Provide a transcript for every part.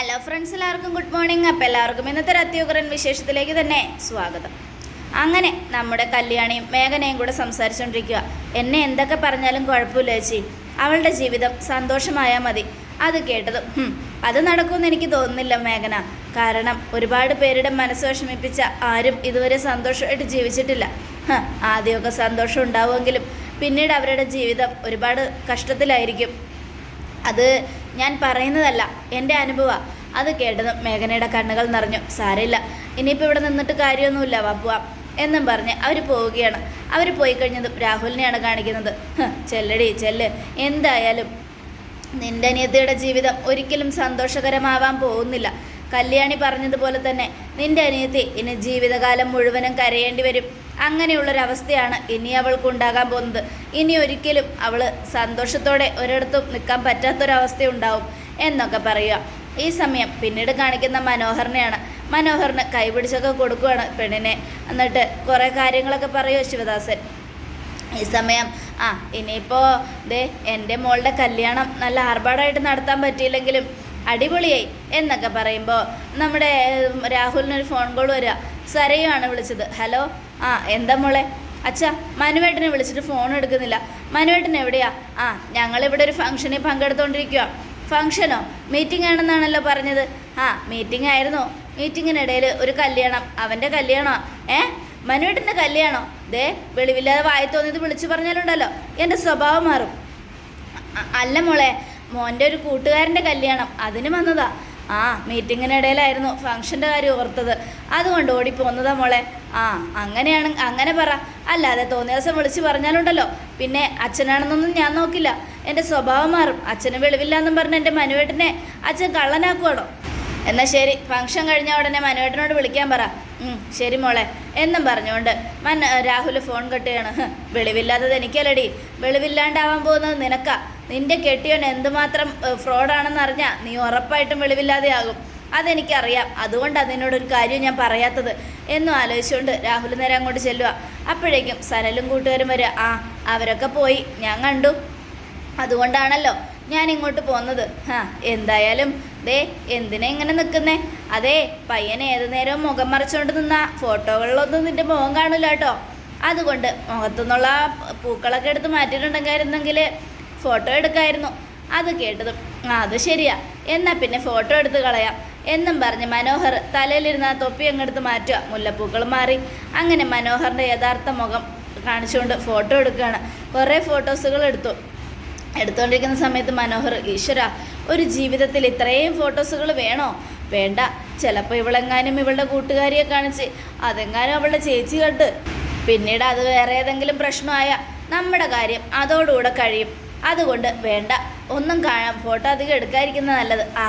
Hello friends എല്ലാവർക്കും good morning അപ്പോൾ എല്ലാവർക്കും ഇന്നത്തെ ഒരു അത്യുഗ്രൻ വിശേഷത്തിലേക്ക് തന്നെ സ്വാഗതം. അങ്ങനെ നമ്മുടെ കല്യാണിയും മേഘനയും കൂടെ സംസാരിച്ചുകൊണ്ടിരിക്കുക എന്നെ എന്തൊക്കെ പറഞ്ഞാലും കുഴപ്പമില്ല ചേച്ചി. അവളുടെ ജീവിതം സന്തോഷമായാൽ മതി. അത് കേട്ടതും അത് നടക്കുമെന്ന് എനിക്ക് തോന്നുന്നില്ല മേഘന. കാരണം ഒരുപാട് പേരുടെ മനസ്സ് വിഷമിപ്പിച്ച ആരും ഇതുവരെ സന്തോഷമായിട്ട് ജീവിച്ചിട്ടില്ല. ആദ്യമൊക്കെ സന്തോഷം ഉണ്ടാവുമെങ്കിലും പിന്നീട് അവരുടെ ജീവിതം ഒരുപാട് കഷ്ടത്തിലായിരിക്കും. അത് ഞാൻ പറയുന്നതല്ല എന്റെ അനുഭവ. അത് കേട്ടതും മേഘനയുടെ കണ്ണുകൾ നിറഞ്ഞു. സാരമില്ല ഇനിയിപ്പോൾ ഇവിടെ നിന്നിട്ട് കാര്യമൊന്നുമില്ല വാപ്പുവ എന്നും പറഞ്ഞ് അവർ പോവുകയാണ്. അവർ പോയി കഴിഞ്ഞതും രാഹുലിനെയാണ് കാണിക്കുന്നത്. "ഹ്, ചെല്ലടി ചെല്ല്. എന്തായാലും നിന്റെ അനിയത്തിയുടെ ജീവിതം ഒരിക്കലും സന്തോഷകരമാവാൻ പോകുന്നില്ല. കല്യാണി പറഞ്ഞതുപോലെ തന്നെ നിന്റെ അനിയത്തി ഇനി ജീവിതകാലം മുഴുവനും കരയേണ്ടി വരും. അങ്ങനെയുള്ളൊരവസ്ഥയാണ് ഇനി അവൾക്ക് ഉണ്ടാകാൻ പോകുന്നത്. ഇനി ഒരിക്കലും അവൾ സന്തോഷത്തോടെ ഒരിടത്തും നിൽക്കാൻ പറ്റാത്തൊരവസ്ഥ ഉണ്ടാവും എന്നൊക്കെ പറയുക. ഈ സമയം പിന്നീട് കാണിക്കുന്ന മനോഹറിനെയാണ് മനോഹറിന് കൈപിടിച്ചൊക്കെ കൊടുക്കുകയാണ് പെണ്ണിനെ. എന്നിട്ട് കുറേ കാര്യങ്ങളൊക്കെ പറയുമോ ശിവദാസൻ. ഈ സമയം ആ ഇനിയിപ്പോൾ ദേ എന്റെ മോളുടെ കല്യാണം നല്ല ആർഭാടായിട്ട് നടത്താൻ പറ്റിയില്ലെങ്കിലും അടിപൊളിയായി എന്നൊക്കെ പറയുമ്പോൾ നമ്മുടെ രാഹുലിനൊരു ഫോൺ കോൾ വരിക സരയുമാണ് വിളിച്ചത്. ഹലോ? ആ എന്താ മോളെ? അച്ഛാ മനുവേട്ടനെ വിളിച്ചിട്ട് ഫോൺ എടുക്കുന്നില്ല. മനുവേട്ടൻ എവിടെയാ? ആ ഞങ്ങളിവിടെ ഒരു ഫംഗ്ഷനിൽ പങ്കെടുത്തുകൊണ്ടിരിക്കുക ഫംഗ്ഷനോ മീറ്റിംഗ് ആണെന്നാണല്ലോ പറഞ്ഞത്. ആ മീറ്റിംഗ് ആയിരുന്നു. മീറ്റിങ്ങിനിടയിൽ ഒരു കല്യാണം. അവന്റെ കല്യാണോ? ഏ? മനുവേട്ടന്റെ കല്യാണോ? ദേ വെളിവില്ലാതെ വായി തോന്നിയത് വിളിച്ചു പറഞ്ഞാലുണ്ടല്ലോ. എന്റെ സ്വഭാവം മാറും. അല്ല മോളെ മോന്റെ ഒരു കൂട്ടുകാരന്റെ കല്യാണം. അതിന് വന്നതാ. ആ മീറ്റിങ്ങിനിടയിലായിരുന്നു ഫംഗ്ഷന്റെ കാര്യം ഓർത്തത്. അതുകൊണ്ട് ഓടിപ്പോന്നതാ മോളെ. ആ അങ്ങനെയാണ് അങ്ങനെ പറ. അല്ലാതെ തോന്നിയ ദിവസം വിളിച്ച് പറഞ്ഞാലുണ്ടല്ലോ. പിന്നെ അച്ഛനാണെന്നൊന്നും ഞാൻ നോക്കില്ല. എന്റെ സ്വഭാവം മാറും. അച്ഛന് വെളിവില്ലാന്നും പറഞ്ഞ് എന്റെ മനുവേട്ടനെ അച്ഛൻ കള്ളനാക്കുവാണോ? എന്നാൽ ശരി ഫംഗ്ഷൻ കഴിഞ്ഞ ഉടനെ മനുവേട്ടനോട് വിളിക്കാൻ പറ. ശരി മോളെ. എന്നും പറഞ്ഞുകൊണ്ട് മൻ രാഹുൽ ഫോൺ കെട്ടുകയാണ് "ഹ്, വെളിവില്ലാത്തത് എനിക്കല്ലടി. വെളിവില്ലാണ്ടാവാൻ പോകുന്നത് നിനക്കാ. നിന്റെ കെട്ടിയോൻ എന്തുമാത്രം ഫ്രോഡാണെന്ന് അറിഞ്ഞാൽ നീ ഉറപ്പായിട്ടും വെളിവില്ലാതെയാകും. അതെനിക്കറിയാം. അതുകൊണ്ടാണ് നിന്നോടൊരു കാര്യം ഞാൻ പറയാത്തത്. എന്നും ആലോചിച്ചുകൊണ്ട് രാഹുൽ നേരെ അങ്ങോട്ട് ചെല്ലുക. അപ്പോഴേക്കും സനലും കൂട്ടുകാരും വരിക. ആ അവരൊക്കെ പോയി. ഞാൻ കണ്ടു. അതുകൊണ്ടാണല്ലോ ഞാൻ ഇങ്ങോട്ട് പോകുന്നത് ആ എന്തായാലും ദേ എന്തിനാ ഇങ്ങനെ നിൽക്കുന്നേ അതെ പയ്യൻ ഏത് നേരവും മുഖം മറച്ചുകൊണ്ട് നിന്ന. ഫോട്ടോകളിലൊന്നും നിന്റെ മുഖം കാണില്ല കേട്ടോ അതുകൊണ്ട് മുഖത്തുനിന്നുള്ള നിന്നുള്ള പൂക്കളൊക്കെ എടുത്ത് മാറ്റിയിട്ടുണ്ടെങ്കിൽ ഫോട്ടോ എടുക്കായിരുന്നു. അത് കേട്ടതും ആ അത് ശരിയാ. എന്നാൽ പിന്നെ ഫോട്ടോ എടുത്ത് കളയാം. എന്നും പറഞ്ഞ് മനോഹർ തലയിലിരുന്ന തൊപ്പി അങ്ങെടുത്ത് മാറ്റുക. മുല്ലപ്പൂക്കൾ മാറി. അങ്ങനെ മനോഹറിന്റെ യഥാർത്ഥ മുഖം കാണിച്ചുകൊണ്ട് ഫോട്ടോ എടുക്കുകയാണ്. കുറേ ഫോട്ടോസുകൾ എടുത്തു. എടുത്തുകൊണ്ടിരിക്കുന്ന സമയത്ത് മനോഹർ ഈശ്വര ഒരു ജീവിതത്തിൽ ഇത്രയും ഫോട്ടോസുകൾ വേണോ? വേണ്ട. ചിലപ്പോൾ ഇവളെങ്ങാനും ഇവളുടെ കൂട്ടുകാരിയെ കാണിച്ച് അതെങ്ങാനും അവളുടെ ചേച്ചി കണ്ട്. പിന്നീട് അത് വേറെ ഏതെങ്കിലും പ്രശ്നമായ. നമ്മുടെ കാര്യം അതോടുകൂടെ കഴിയും. അതുകൊണ്ട് വേണ്ട. ഒന്നും കാണാം. ഫോട്ടോ അധികം എടുക്കാതിരിക്കുന്നത് നല്ലത്. ആ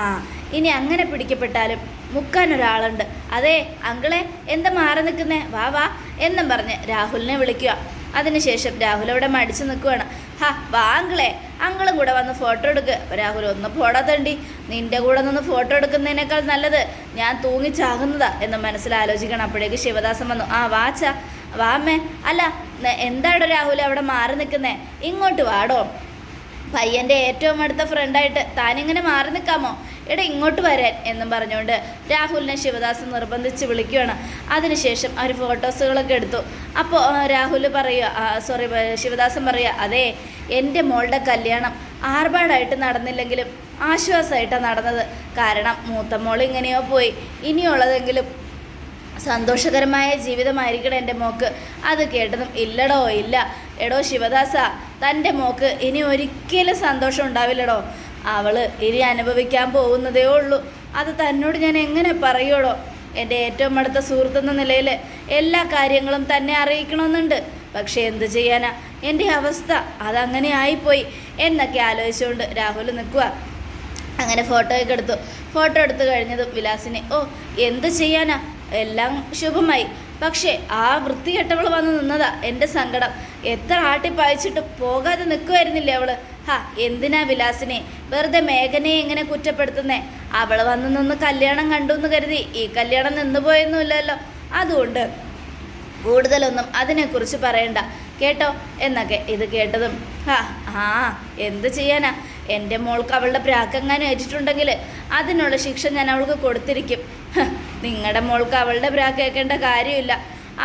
ഇനി അങ്ങനെ പിടിക്കപ്പെട്ടാലും മുക്കാൻ ഒരാളുണ്ട്. അതെ അങ്കിളെ എന്താ മാറി നിൽക്കുന്നേ? വാ വാ എന്നും പറഞ്ഞ് രാഹുലിനെ വിളിക്കുക. അതിനുശേഷം രാഹുൽ അവിടെ മടിച്ചു നിൽക്കുവാണ്. ഹാ വാ അങ്കിളെ. അങ്കിളും കൂടെ വന്ന് ഫോട്ടോ എടുക്ക്. അപ്പോൾ രാഹുൽ ഒന്ന് ഫോട്ടോ തണ്ടി. നിന്റെ കൂടെ നിന്ന് ഫോട്ടോ എടുക്കുന്നതിനേക്കാൾ നല്ലത് ഞാൻ തൂങ്ങിച്ചാകുന്നതാ എന്ന് മനസ്സിൽ ആലോചിക്കണം. അപ്പോഴേക്ക് ശിവദാസൻ വന്നു. ആ വാച്ച വാമ്മേ അല്ല എന്താണോ രാഹുൽ അവിടെ മാറി നിൽക്കുന്നേ? ഇങ്ങോട്ട് വാടോ. പയ്യന്റെ ഏറ്റവും അടുത്ത ഫ്രണ്ടായിട്ട് താനിങ്ങനെ മാറി നിൽക്കാമോ എടാ ഇങ്ങോട്ട് വരാൻ എന്നും പറഞ്ഞുകൊണ്ട് രാഹുലിനെ ശിവദാസ് നിർബന്ധിച്ച് വിളിക്കുകയാണ് അതിനുശേഷം അവർ ഫോട്ടോസുകളൊക്കെ എടുത്തു. അപ്പോൾ രാഹുൽ പറയുക സോറി ശിവദാസൻ പറയുക അതെ എന്റെ മോളുടെ കല്യാണം ആർഭാടായിട്ട് നടന്നില്ലെങ്കിലും ആശ്വാസമായിട്ടാണ് നടന്നത്. കാരണം മൂത്ത മോൾ ഇങ്ങനെയോ പോയി. ഇനിയുള്ളതെങ്കിലും സന്തോഷകരമായ ജീവിതമായിരിക്കണം എന്റെ മോക്ക്. അത് കേട്ടതും ഇല്ലടോ ഇല്ല. എടോ ശിവദാസ തന്റെ മോക്ക് ഇനി ഒരിക്കലും സന്തോഷം ഉണ്ടാവില്ലടോ. അവൾ ഇനി അനുഭവിക്കാൻ പോകുന്നതേ ഉള്ളൂ. അത് തന്നോട് ഞാൻ എങ്ങനെ പറയുള്ളൂ എന്റെ ഏറ്റവും അടുത്ത സുഹൃത്തെന്ന നിലയിൽ എല്ലാ കാര്യങ്ങളും തന്നെ അറിയിക്കണമെന്നുണ്ട്. പക്ഷേ എന്ത് ചെയ്യാനാ? എന്റെ അവസ്ഥ അതങ്ങനെ ആയിപ്പോയി. എന്നൊക്കെ ആലോചിച്ചുകൊണ്ട് രാഹുൽ നിൽക്കുക അങ്ങനെ ഫോട്ടോയൊക്കെ എടുത്തു. ഫോട്ടോ എടുത്തു കഴിഞ്ഞതും വിലാസിനെ ഓ എന്ത് ചെയ്യാനാ? എല്ലാം ശുഭമായി. പക്ഷേ ആ വൃത്തികെട്ടവൾ വന്ന് നിന്നതാ എന്റെ സങ്കടം. എത്ര ആട്ടിപ്പായച്ചിട്ട് പോകാതെ നിൽക്കുമായിരുന്നില്ലേ അവൾ? ഹാ എന്തിനാ വിലാസിനെ? വെറുതെ മേഘനയെ എങ്ങനെ കുറ്റപ്പെടുത്തുന്നേ? അവൾ വന്ന് നിന്ന് കല്യാണം കണ്ടു എന്ന് കരുതി ഈ കല്യാണം നിന്നുപോയൊന്നുമില്ലല്ലോ അതുകൊണ്ട് കൂടുതലൊന്നും അതിനെക്കുറിച്ച് പറയണ്ട. കേട്ടോ? എന്നൊക്കെ ഇത് കേട്ടതും ഹാ ആ എന്ത് ചെയ്യാനാ? എന്റെ മോൾക്ക് അവളുടെ പ്രാക്കങ്ങാനും ഏറ്റിട്ടുണ്ടെങ്കിൽ അതിനുള്ള ശിക്ഷ ഞാൻ അവൾക്ക് കൊടുത്തിരിക്കും. നിങ്ങളുടെ മോൾക്ക് അവളുടെ പ്രാക്ക് കേൾക്കേണ്ട കാര്യമില്ല.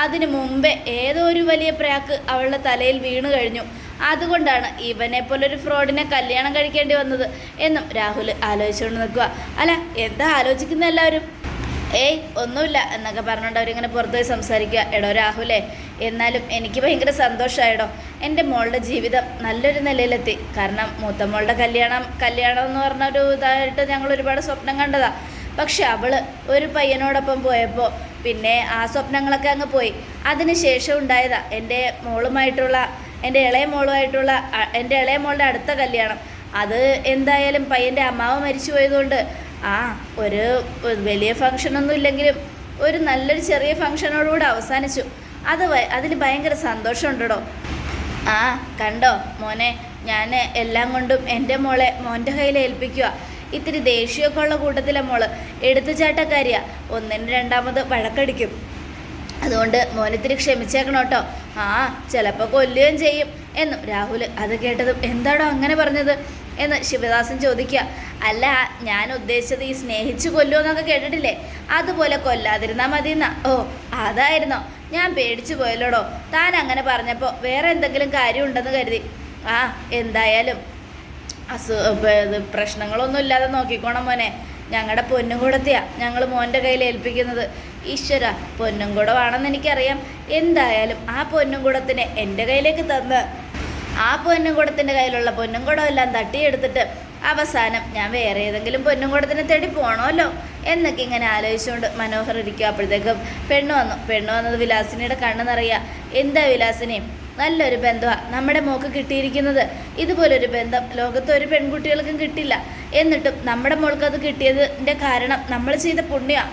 അതിനു മുമ്പേ ഏതോ ഒരു വലിയ പ്രാക്ക് അവളുടെ തലയിൽ വീണു കഴിഞ്ഞു. അതുകൊണ്ടാണ് ഇവനെ പോലൊരു ഫ്രോഡിനെ കല്യാണം കഴിക്കേണ്ടി വന്നത് എന്നും രാഹുൽ ആലോചിച്ചുകൊണ്ട് നിൽക്കുക. അല്ല എന്താ ആലോചിക്കുന്ന എല്ലാവരും? ഏയ് ഒന്നുമില്ല എന്നൊക്കെ പറഞ്ഞുകൊണ്ട് അവരിങ്ങനെ പുറത്തുപോയി സംസാരിക്കുക. എടോ രാഹുലേ എന്നാലും എനിക്ക് ഭയങ്കര സന്തോഷമായിടോ എന്റെ മോളുടെ ജീവിതം നല്ലൊരു നിലയിലെത്തി. കാരണം മൂത്ത മോളുടെ കല്യാണം കല്യാണം എന്ന് പറഞ്ഞ ഒരു ഇതായിട്ട് ഞങ്ങൾ ഒരുപാട് സ്വപ്നം കണ്ടതാ. പക്ഷെ അവൾ ഒരു പയ്യനോടൊപ്പം പോയപ്പോൾ പിന്നെ ആ സ്വപ്നങ്ങളൊക്കെ അങ്ങ് പോയി. അതിന് ശേഷം ഉണ്ടായതാ എന്റെ മോളുമായിട്ടുള്ള എന്റെ ഇളയ മോളുമായിട്ടുള്ള എന്റെ ഇളയ മോളുടെ അടുത്ത കല്യാണം. അത് എന്തായാലും പയ്യന്റെ അമ്മാവ് മരിച്ചു പോയതുകൊണ്ട് ആ ഒരു വലിയ ഫങ്ഷനൊന്നും ഇല്ലെങ്കിലും ഒരു നല്ലൊരു ചെറിയ ഫങ്ഷനോടുകൂടെ അവസാനിച്ചു. അത് അതിന് ഭയങ്കര സന്തോഷമുണ്ടോ ആ കണ്ടോ മോനെ ഞാൻ എല്ലാം കൊണ്ടും എന്റെ മോളെ മോന്റെ കയ്യിൽ ഏൽപ്പിക്കുക ഇത്തിരി ദേഷ്യമൊക്കെ ഉള്ള കൂട്ടത്തിലെ മോൾ. എടുത്തുചാട്ടക്കാരിയാ. ഒന്നിന് രണ്ടാമത് വഴക്കടിക്കും. അതുകൊണ്ട് മോനിത്തിരി ക്ഷമിച്ചേക്കണം കേട്ടോ. ആ ചിലപ്പോൾ കൊല്ലുകയും ചെയ്യും. എന്നും രാഹുൽ അത് കേട്ടതും എന്താണോ അങ്ങനെ പറഞ്ഞത്? എന്ന് ശിവദാസൻ ചോദിക്കുക. അല്ല ഞാൻ ഉദ്ദേശിച്ചത് ഈ സ്നേഹിച്ച് കൊല്ലുമെന്നൊക്കെ കേട്ടിട്ടില്ലേ? അതുപോലെ കൊല്ലാതിരുന്നാൽ മതി എന്നാ ഓ അതായിരുന്നോ? ഞാൻ പേടിച്ചു പോയല്ലോടോ? താൻ അങ്ങനെ പറഞ്ഞപ്പോൾ വേറെ എന്തെങ്കിലും കാര്യമുണ്ടെന്ന് കരുതി. ആ എന്തായാലും അസു ഇത് പ്രശ്നങ്ങളൊന്നും ഇല്ലാതെ നോക്കിക്കോണം മോനെ. ഞങ്ങളുടെ പൊന്നും കൂടത്തെയാ ഞങ്ങൾ മോന്റെ കയ്യിൽ ഏൽപ്പിക്കുന്നത്. ഈശ്വര പൊന്നും കൂടമാണെന്ന് എനിക്കറിയാം. എന്തായാലും ആ പൊന്നും കൂടത്തിനെ എന്റെ കയ്യിലേക്ക് തന്ന്. ആ പൊന്നും കൂടത്തിന്റെ കയ്യിലുള്ള പൊന്നും കൂടമെല്ലാം തട്ടിയെടുത്തിട്ട് അവസാനം ഞാൻ വേറെ ഏതെങ്കിലും പൊന്നും കൂടത്തിനെ തേടി പോകണമല്ലോ എന്നൊക്കെ ഇങ്ങനെ ആലോചിച്ചുകൊണ്ട് മനോഹർ ഇരിക്കുക അപ്പോഴത്തേക്കും. പെണ്ണ് വന്നു. പെണ്ണ് വന്നത് വിലാസിനിയുടെ കണ്ണ് നിറയുക എന്താ വിലാസിനി? നല്ലൊരു ബന്ധമാണ് നമ്മുടെ മോൾക്ക് കിട്ടിയിരിക്കുന്നത് ഇതുപോലൊരു ബന്ധം. ലോകത്ത് ഒരു പെൺകുട്ടികൾക്കും കിട്ടില്ല. എന്നിട്ടും നമ്മുടെ മോൾക്ക് അത് കിട്ടിയതിന്റെ കാരണം നമ്മൾ ചെയ്ത പുണ്യമാണ്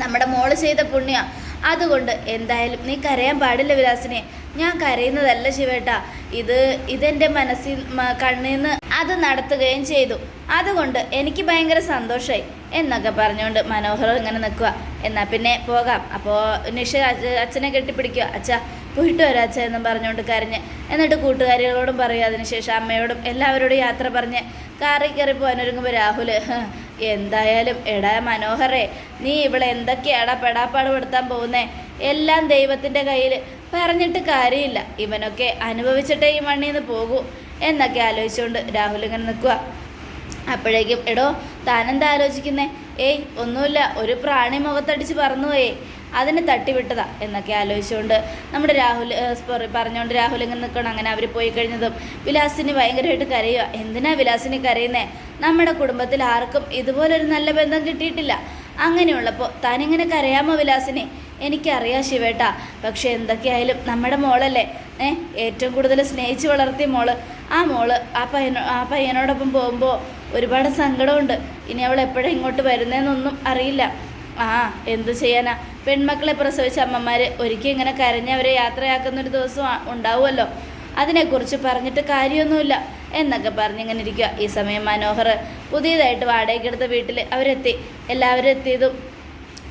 നമ്മുടെ മോൾ ചെയ്ത പുണ്യമാണ് അതുകൊണ്ട് എന്തായാലും നീ കരയാൻ പാടില്ല വിലാസിനെ. ഞാൻ കരയുന്നതല്ല ശിവേട്ട. ഇത് ഇതെന്റെ മനസ്സിൽ കണ്ണിൽ നിന്ന് അത് നടത്തുകയും ചെയ്തു. അതുകൊണ്ട് എനിക്ക് ഭയങ്കര സന്തോഷമായി എന്നൊക്കെ പറഞ്ഞുകൊണ്ട് മനോഹർ ഇങ്ങനെ നിൽക്കുക എന്നാൽ പിന്നെ പോകാം. അപ്പോൾ നിഷ അച്ഛ- അച്ഛനെ കെട്ടിപ്പിടിക്കുക അച്ഛാ പോയിട്ട് വരാച്ച എന്നും പറഞ്ഞുകൊണ്ട് കരഞ്ഞ്. എന്നിട്ട് കൂട്ടുകാരികളോടും പറയുക അതിനുശേഷം അമ്മയോടും എല്ലാവരോടും യാത്ര പറഞ്ഞ് കാറിൽ കയറി പോകാനൊരുങ്ങുമ്പോൾ രാഹുൽ എന്തായാലും എടാ മനോഹരേ നീ ഇവിടെ എന്തൊക്കെയാടാ പെടാപ്പാട് പെടുത്താൻ പോകുന്നേ? എല്ലാം ദൈവത്തിന്റെ കയ്യിൽ പറഞ്ഞിട്ട് കാര്യമില്ല. ഇവനൊക്കെ അനുഭവിച്ചിട്ടേ ഈ മണ്ണിൽ നിന്ന് പോകൂ എന്നൊക്കെ ആലോചിച്ചുകൊണ്ട് രാഹുൽ ഇങ്ങനെ നിൽക്കുക അപ്പോഴേക്കും എടോ താനെന്താ ആലോചിക്കുന്നേ? ഏയ് ഒന്നുമില്ല. ഒരു പ്രാണി മുഖത്തടിച്ച് പറന്നുപോയേ. അതിനെ തട്ടിവിട്ടതാ എന്നൊക്കെ ആലോചിച്ചുകൊണ്ട് നമ്മുടെ രാഹുൽ പറഞ്ഞുകൊണ്ട് രാഹുൽ ഇങ്ങനെ നിൽക്കണം അങ്ങനെ അവർ പോയി കഴിഞ്ഞതും വിലാസിനി ഭയങ്കരമായിട്ട് കരയുക എന്തിനാ വിലാസിനി കരയുന്നേ? നമ്മുടെ കുടുംബത്തിൽ ആർക്കും ഇതുപോലൊരു നല്ല ബന്ധം കിട്ടിയിട്ടില്ല. അങ്ങനെയുള്ളപ്പോൾ താനിങ്ങനെ കരയാമോ വിലാസിനി? എനിക്കറിയാം ശിവേട്ട. പക്ഷേ എന്തൊക്കെയായാലും നമ്മുടെ മോളല്ലേ. ഏ ഏറ്റവും കൂടുതൽ സ്നേഹിച്ച് വളർത്തിയ മോൾ. ആ മോൾ ആ പയ്യനോ ആ പയ്യനോടൊപ്പം പോകുമ്പോൾ ഒരുപാട് സങ്കടമുണ്ട്. ഇനി അവൾ എപ്പോഴും ഇങ്ങോട്ട് വരുന്നതെന്നൊന്നും അറിയില്ല. ആ എന്തു ചെയ്യാനാ? പെൺമക്കളെ പ്രസവിച്ച അമ്മമാർ ഒരിക്കലും ഇങ്ങനെ കരഞ്ഞ് കരഞ്ഞവരെ യാത്രയാക്കുന്നൊരു ദിവസം ഉണ്ടാവുമല്ലോ. അതിനെക്കുറിച്ച് പറഞ്ഞിട്ട് കാര്യമൊന്നുമില്ല എന്നൊക്കെ പറഞ്ഞിങ്ങനെ ഇരിക്കുക ഈ സമയം മനോഹർ പുതിയതായിട്ട് വാടകയ്ക്കെടുത്ത വീട്ടിൽ അവരെത്തി. എല്ലാവരും എത്തിയതും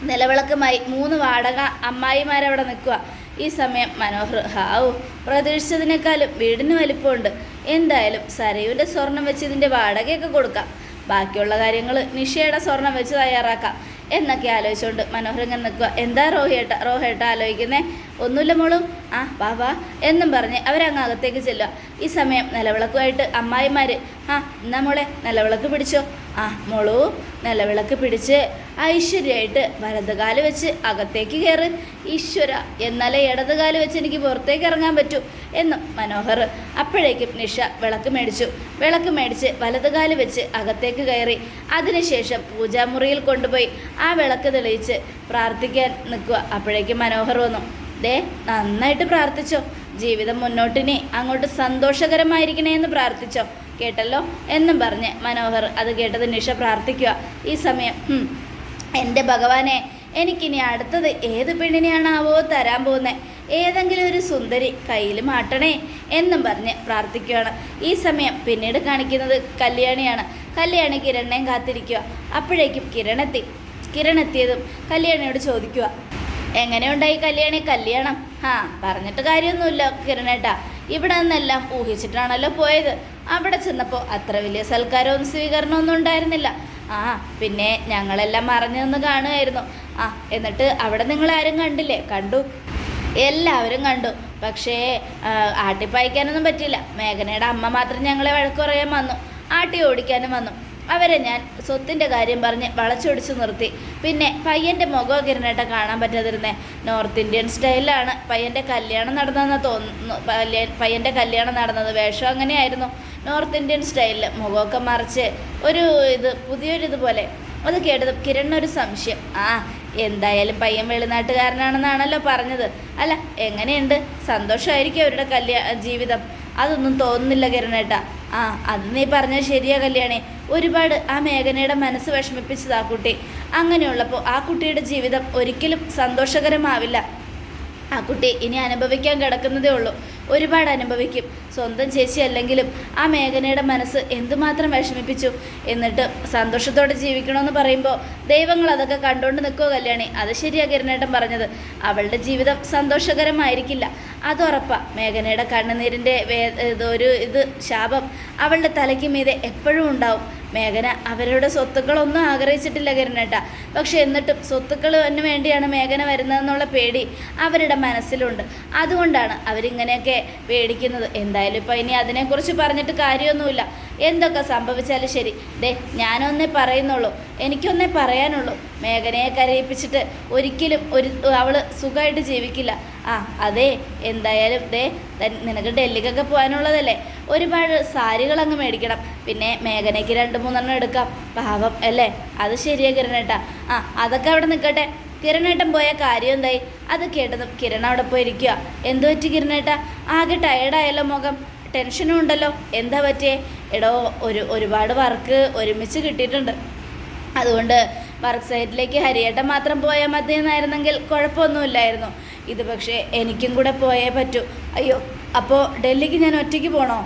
നിലവിളക്കുമായി മൂന്ന് വാടക അമ്മായിമാരവിടെ നിൽക്കുക ഈ സമയം മനോഹർ ഹാവു പ്രതീക്ഷിച്ചതിനേക്കാളും വീടിന് വലിപ്പമുണ്ട്. എന്തായാലും സരയുവിന്റെ സ്വർണം വെച്ച് ഇതിന്റെ വാടകയൊക്കെ കൊടുക്കാം. ബാക്കിയുള്ള കാര്യങ്ങൾ നിഷയുടെ സ്വർണം വെച്ച് തയ്യാറാക്കാം. എന്നൊക്കെ ആലോചിച്ചുകൊണ്ട് മനോഹർ ഇങ്ങനെ നിൽക്കുക എന്താ റോഹിയേട്ട റോഹേട്ട ആലോചിക്കുന്നേ? ഒന്നുമില്ല മോളും. ആ വാ എന്നും പറഞ്ഞ് അവരങ്ങ് അകത്തേക്ക് ചെല്ലുക ഈ സമയം നിലവിളക്കുമായിട്ട് അമ്മായിമാർ ആ എന്നാ മോളെ നിലവിളക്ക് പിടിച്ചോ? ആ മോളൂ നിലവിളക്ക് പിടിച്ച് ഐശ്വര്യമായിട്ട് വലതുകാൽ വെച്ച് അകത്തേക്ക് കയറ്. ഈശ്വര എന്നാലേ ഇടതുകാൽ വെച്ച് എനിക്ക് പുറത്തേക്ക് ഇറങ്ങാൻ പറ്റൂ എന്ന് മനോഹർ അപ്പോഴേക്കും നിഷ വിളക്ക് മേടിച്ചു. വിളക്ക് മേടിച്ച് വലതുകാൽ വെച്ച് അകത്തേക്ക് കയറി. അതിനുശേഷം പൂജാമുറിയിൽ കൊണ്ടുപോയി ആ വിളക്ക് തെളിയിച്ച് പ്രാർത്ഥിക്കാൻ നിൽക്കുക. അപ്പോഴേക്കും മനോഹർ വന്നു. ദേ നന്നായിട്ട് പ്രാർത്ഥിച്ചോ. ജീവിതം മുന്നോട്ടിനി അങ്ങോട്ട് സന്തോഷകരമായിരിക്കണേ എന്ന് പ്രാർത്ഥിച്ചോ. കേട്ടല്ലോ? എന്നും പറഞ്ഞ് മനോഹർ അത് കേട്ടത് നിഷ പ്രാർത്ഥിക്കുക. ഈ സമയം "ഹും, എന്റെ ഭഗവാനെ എനിക്കിനി അടുത്തത് ഏത് പെണ്ണിനെയാണാവോ തരാൻ പോകുന്നത് ഏതെങ്കിലും ഒരു സുന്ദരി കയ്യിൽ മാട്ടണേ എന്നും പറഞ്ഞ് പ്രാർത്ഥിക്കുകയാണ് ഈ സമയം പിന്നീട് കാണിക്കുന്നത് കല്യാണിയാണ്. കല്യാണി കിരണിനെയും കാത്തിരിക്കുക അപ്പോഴേക്കും കിരണത്തി. കിരണെത്തിയതും കല്യാണിയോട് ചോദിക്കുക എങ്ങനെയുണ്ടായി കല്യാണി? കല്യാണം? ആ പറഞ്ഞിട്ട് കാര്യമൊന്നുമില്ല കിരണേട്ടാ. ഇവിടെ നിന്നെല്ലാം ഊഹിച്ചിട്ടാണല്ലോ പോയത്. അവിടെ ചെന്നപ്പോൾ അത്ര വലിയ സൽക്കാരവും സ്വീകരണമൊന്നും ഉണ്ടായിരുന്നില്ല. ആ പിന്നെ ഞങ്ങളെല്ലാം മറഞ്ഞു നിന്ന് കാണുമായിരുന്നു. ആ എന്നിട്ട് അവിടെ നിങ്ങൾ ആരും കണ്ടില്ലേ? കണ്ടു. എല്ലാവരും കണ്ടു. പക്ഷേ ആട്ടി ആട്ടിപ്പായിക്കാനൊന്നും പറ്റില്ല മേഘനയുടെ അമ്മ മാത്രം ഞങ്ങളെ വഴക്ക് പറയാൻ വന്നു. ആട്ടി ഓടിക്കാനും വന്നു. അവരെ ഞാൻ സ്വത്തിന്റെ കാര്യം പറഞ്ഞ് വളച്ചൊടിച്ച് നിർത്തി. പിന്നെ പയ്യന്റെ മുഖം കിരണേട്ട കാണാൻ പറ്റാതിരുന്നേ. നോർത്ത് ഇന്ത്യൻ സ്റ്റൈലാണ് പയ്യന്റെ കല്യാണം നടന്നതെന്ന് തോന്നുന്നു. പയ്യൻ- പയ്യന്റെ കല്യാണം നടന്നത്. വേഷം അങ്ങനെയായിരുന്നു. നോർത്ത് ഇന്ത്യൻ സ്റ്റൈലിൽ മുഖമൊക്കെ മറിച്ച് ഒരു ഇത് പുതിയൊരു ഇതുപോലെ അത് കേട്ടത് കിരണിനൊരു സംശയം. ആ എന്തായാലും പയ്യൻ വെളിനാട്ടുകാരനാണെന്നാണല്ലോ പറഞ്ഞത്. അല്ല എങ്ങനെയുണ്ട്? സന്തോഷമായിരിക്കും അവരുടെ കല്യാ ജീവിതം. അതൊന്നും തോന്നുന്നില്ല കിരണേട്ടാ. ആ അത് നീ പറഞ്ഞത് ശരിയാ കല്യാണി. ഒരുപാട് ആ മേഘനയുടെ മനസ്സ് വിഷമിപ്പിച്ചതാ കുട്ടി. അങ്ങനെയുള്ളപ്പോൾ ആ കുട്ടിയുടെ ജീവിതം ഒരിക്കലും സന്തോഷകരമാവില്ല. ആ കുട്ടി ഇനി അനുഭവിക്കാൻ കിടക്കുന്നതേ ഉള്ളൂ. ഒരുപാട് അനുഭവിക്കും. സ്വന്തം ചേച്ചി അല്ലെങ്കിലും ആ മേഘനയുടെ മനസ്സ് എന്തുമാത്രം വിഷമിപ്പിച്ചു? എന്നിട്ട് സന്തോഷത്തോടെ ജീവിക്കണമെന്ന് പറയുമ്പോൾ ദൈവങ്ങൾ അതൊക്കെ കണ്ടുകൊണ്ട് നിൽക്കുമോ കല്യാണി. അത് ശരിയാ കിരണേട്ടൻ പറഞ്ഞത്. അവളുടെ ജീവിതം സന്തോഷകരമായിരിക്കില്ല. അതുറപ്പാ. മേഘനയുടെ കണ്ണുനീരിന്റെ വേ ഇതൊരു ഇത് ശാപം അവളുടെ തലയ്ക്ക് മീതെ എപ്പോഴും ഉണ്ടാവും. മേഘന അവരുടെ സ്വത്തുക്കളൊന്നും ആഗ്രഹിച്ചിട്ടില്ല കിരണേട്ട. പക്ഷെ എന്നിട്ടും സ്വത്തുക്കളിന് വേണ്ടിയാണ് മേഘന വരുന്നതെന്നുള്ള പേടി അവരുടെ മനസ്സിലുണ്ട്. അതുകൊണ്ടാണ് അവരിങ്ങനെയൊക്കെ പേടിക്കുന്നത്. എന്തായാലും ഇപ്പം ഇനി അതിനെക്കുറിച്ച് പറഞ്ഞിട്ട് കാര്യമൊന്നുമില്ല. എന്തൊക്കെ സംഭവിച്ചാലും ശരി. ദേ ഞാനൊന്നേ പറയുന്നുള്ളൂ. എനിക്കൊന്നേ പറയാനുള്ളൂ. മേഘനയെ കരയിപ്പിച്ചിട്ട് ഒരിക്കലും ഒരു അവൾ സുഖമായിട്ട് ജീവിക്കില്ല. ആ അതെ എന്തായാലും ദേ നിനക്ക് ഡൽഹിക്കൊക്കെ പോകാനുള്ളതല്ലേ? ഒരുപാട് സാരികൾ അങ്ങ് മേടിക്കണം. പിന്നെ മേഘനയ്ക്ക് രണ്ട് മൂന്നെണ്ണം എടുക്കാം. പാവം അല്ലേ? അത് ശരിയാ കിരണേട്ടാ. ആ അതൊക്കെ അവിടെ നിൽക്കട്ടെ കിരണേട്ടൻ പോയ കാര്യം എന്തായി? അത് കേട്ടതും കിരൺ അവിടെ പോയിരിക്കുക എന്തു പറ്റി കിരണേട്ട? ആകെ ടയർഡായല്ലോ മുഖം. ടെൻഷനും ഉണ്ടല്ലോ. എന്താ പറ്റിയേ? എടോ ഒരു ഒരുപാട് വർക്ക് ഒരുമിച്ച് കിട്ടിയിട്ടുണ്ട്. അതുകൊണ്ട് വർക്ക് സൈറ്റിലേക്ക് ഹരിയേട്ടൻ മാത്രം പോയാൽ മതി എന്നായിരുന്നെങ്കിൽ കുഴപ്പമൊന്നുമില്ലായിരുന്നു. ഇത് പക്ഷേ എനിക്കും കൂടെ പോയേ പറ്റൂ. അയ്യോ അപ്പോൾ ഡൽഹിക്ക് ഞാൻ ഒറ്റയ്ക്ക് പോകണോ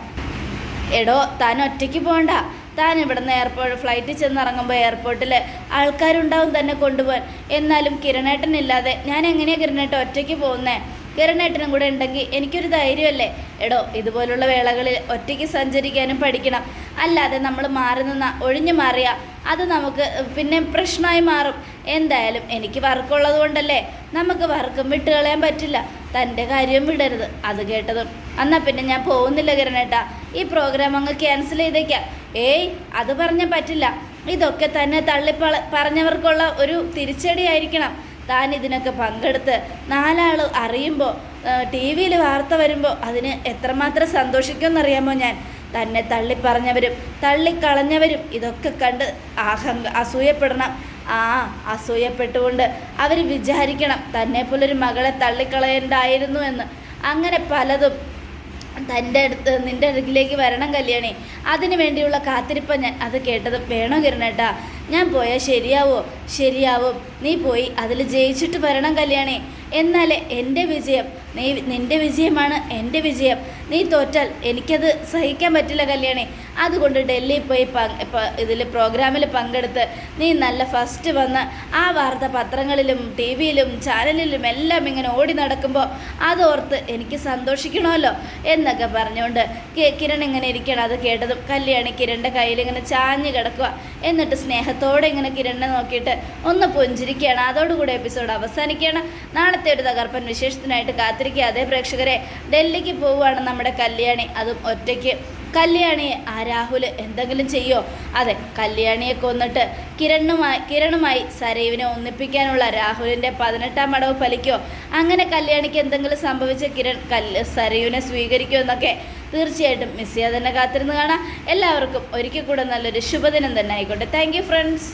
എടോ താൻ ഒറ്റയ്ക്ക് പോകണ്ട താൻ ഇവിടുന്ന് എയർപോർട്ട് ഫ്ലൈറ്റിൽ ചെന്നിറങ്ങുമ്പോൾ എയർപോർട്ടിൽ ആൾക്കാരുണ്ടാവും തന്നെ കൊണ്ടുപോകാൻ. എന്നാലും കിരണേട്ടനില്ലാതെ ഞാൻ എങ്ങനെയാണ് കിരണേട്ടൻ ഒറ്റയ്ക്ക് പോകുന്നേ? കിരണേട്ടനും കൂടെ ഉണ്ടെങ്കിൽ എനിക്കൊരു ധൈര്യമല്ലേ? എടോ ഇതുപോലുള്ള വേളകളിൽ ഒറ്റയ്ക്ക് സഞ്ചരിക്കാനും പഠിക്കണം. അല്ലാതെ നമ്മൾ മാറി നിന്ന ഒഴിഞ്ഞു മാറിയ അത് നമുക്ക് പിന്നെ പ്രശ്നമായി മാറും. എന്തായാലും എനിക്ക് വർക്കുള്ളത് കൊണ്ടല്ലേ? നമുക്ക് വർക്കും വിട്ടുകളയാൻ പറ്റില്ല. തന്റെ കാര്യം വിടരുത് അത് കേട്ടതും. എന്നാൽ പിന്നെ ഞാൻ പോകുന്നില്ല കിരണേട്ടാ ഈ പ്രോഗ്രാം അങ്ങ് ക്യാൻസൽ ചെയ്തേക്കാം. ഏയ് അത് പറഞ്ഞാൽ പറ്റില്ല. ഇതൊക്കെ തന്നെ തള്ളി പള- പറഞ്ഞവർക്കുള്ള ഒരു തിരിച്ചടിയായിരിക്കണം താൻ ഇതിനൊക്കെ പങ്കെടുത്ത് നാലാൾ അറിയുമ്പോൾ ടി വിയിൽ വാർത്ത വരുമ്പോൾ അതിന് എത്രമാത്രം സന്തോഷിക്കുമെന്നറിയാമോ ഞാൻ? തന്നെ തള്ളിപ്പറഞ്ഞവരും തള്ളിക്കളഞ്ഞവരും ഇതൊക്കെ കണ്ട് അഹങ്ക അസൂയപ്പെടണം. ആ അസൂയപ്പെട്ടുകൊണ്ട് അവർ വിചാരിക്കണം തന്നെ പോലൊരു മകളെ തള്ളിക്കളയണ്ടായിരുന്നു എന്ന്. അങ്ങനെ പലതും തന്റെ അടുത്ത് നിന്റെ അടുക്കിലേക്ക് വരണം കല്യാണി. അതിനു വേണ്ടിയുള്ള കാത്തിരിപ്പ ഞാൻ അത് കേട്ടത്. വേണോ കിരണേട്ടാ? ഞാൻ പോയാൽ ശരിയാവോ? ശരിയാവും? നീ പോയി അതിൽ ജയിച്ചിട്ട് വരണം കല്യാണേ. എന്നാലേ എന്റെ വിജയം. നീ നിന്റെ വിജയമാണ് എന്റെ വിജയം. നീ തോറ്റാൽ എനിക്കത് സഹിക്കാൻ പറ്റില്ല കല്യാണേ. അതുകൊണ്ട് ഡൽഹിയിൽ പോയി ഇതിൽ പ്രോഗ്രാമിൽ പങ്കെടുത്ത് നീ നല്ല ഫസ്റ്റ് വന്ന് ആ വാർത്ത പത്രങ്ങളിലും ടി വിയിലും ചാനലിലും എല്ലാം ഇങ്ങനെ ഓടി നടക്കുമ്പോൾ അതോർത്ത് എനിക്ക് സന്തോഷിക്കണമല്ലോ എന്നൊക്കെ പറഞ്ഞുകൊണ്ട് കിരൺ ഇങ്ങനെ ഇരിക്കണം അത് കേട്ടതും കല്യാണി കിരണിന്റെ കയ്യിൽ ഇങ്ങനെ ചാഞ്ഞ് കിടക്കുക. എന്നിട്ട് സ്നേഹത്തോടെ ഇങ്ങനെ കിരണിനെ നോക്കിയിട്ട് ഒന്ന് പുഞ്ചിരിക്കുകയാണ്. അതോടുകൂടി എപ്പിസോഡ് അവസാനിക്കുകയാണ്. നാളത്തെ ഒരു തകർപ്പൻ വിശേഷത്തിനായിട്ട് കാത്തിരിക്കുക. അതേ പ്രേക്ഷകരെ ഡൽഹിക്ക് പോവുകയാണ് നമ്മുടെ കല്യാണി. അതും ഒറ്റയ്ക്ക്. കല്യാണിയെ ആ രാഹുൽ എന്തെങ്കിലും ചെയ്യോ? അതെ കല്യാണിയെ കൊന്നിട്ട് കിരണുമായി കിരണുമായി സരയുവിനെ ഒന്നിപ്പിക്കാനുള്ള രാഹുലിന്റെ പതിനെട്ടാം മടവ് ഫലിക്കോ അങ്ങനെ കല്യാണിക്ക് എന്തെങ്കിലും സംഭവിച്ച കിരൺ കൽ സരയുവിനെ സ്വീകരിക്കുമോ എന്നൊക്കെ തീർച്ചയായിട്ടും മിസ് ചെയ്യാതെ തന്നെ കാത്തിരുന്ന് കാണാം. എല്ലാവർക്കും ഒരിക്കൽ കൂടെ നല്ലൊരു ശുഭദിനം തന്നെ ആയിക്കോട്ടെ. Thank friends